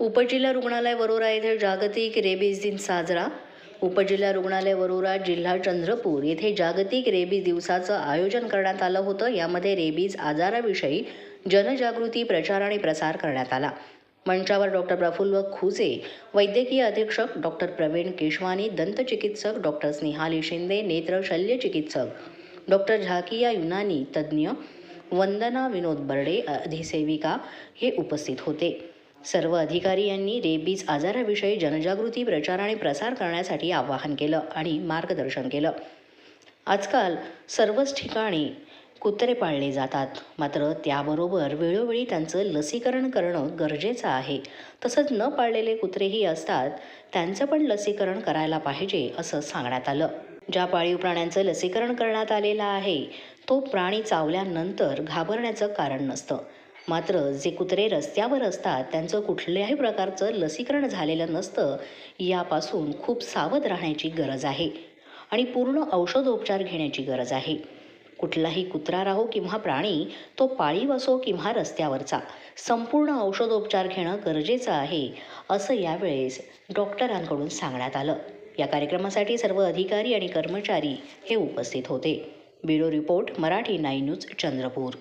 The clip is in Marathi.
उपजिल्हा रुग्णालय वरोरा येथे जागतिक रेबीज दिन साजरा. उपजिल्हा रुग्णालय वरोरा जिल्हा चंद्रपूर येथे जागतिक रेबीज दिवसाचं आयोजन करण्यात आलं होतं. यामध्ये रेबीज आजाराविषयी जनजागृती प्रचार आणि प्रसार करण्यात आला. मंचावर डॉक्टर प्रफुल्ल खुजे वैद्यकीय अधीक्षक डॉक्टर प्रवीण केशवानी दंतचिकित्सक डॉक्टर स्नेहाली शिंदे नेत्र शल्यचिकित्सक डॉक्टर झाकिया युनानी तज्ज्ञ वंदना विनोद बर्डे अधिसेविका हे उपस्थित होते. सर्व अधिकारी यांनी रेबीज आजाराविषयी जनजागृती प्रचार आणि प्रसार करण्यासाठी आवाहन केलं आणि मार्गदर्शन केलं. आजकाल सर्वच ठिकाणी कुत्रे पाळले जातात. मात्र त्याबरोबर वेळोवेळी त्यांचं लसीकरण करणं गरजेचं आहे. तसंच न पाळलेले कुत्रेही असतात. त्यांचं पण लसीकरण करायला पाहिजे असं सांगण्यात आलं. ज्या पाळीव प्राण्यांचं लसीकरण करण्यात आलेलं आहे तो प्राणी चावल्यानंतर घाबरण्याचं कारण नसतं. मात्र जे कुत्रे रस्त्यावर असतात त्यांचं कुठल्याही प्रकारचं लसीकरण झालेलं नसतं यापासून खूप सावध राहण्याची गरज आहे आणि पूर्ण औषधोपचार घेण्याची गरज आहे. कुठलाही कुत्रा राहो किंवा प्राणी तो पाळीव असो किंवा रस्त्यावरचा संपूर्ण औषधोपचार घेणं गरजेचं आहे असं यावेळेस डॉक्टरांकडून सांगण्यात आलं. या कार्यक्रमासाठी सर्व अधिकारी आणि कर्मचारी हे उपस्थित होते. Bureau report Marathi nine news Chandrapur.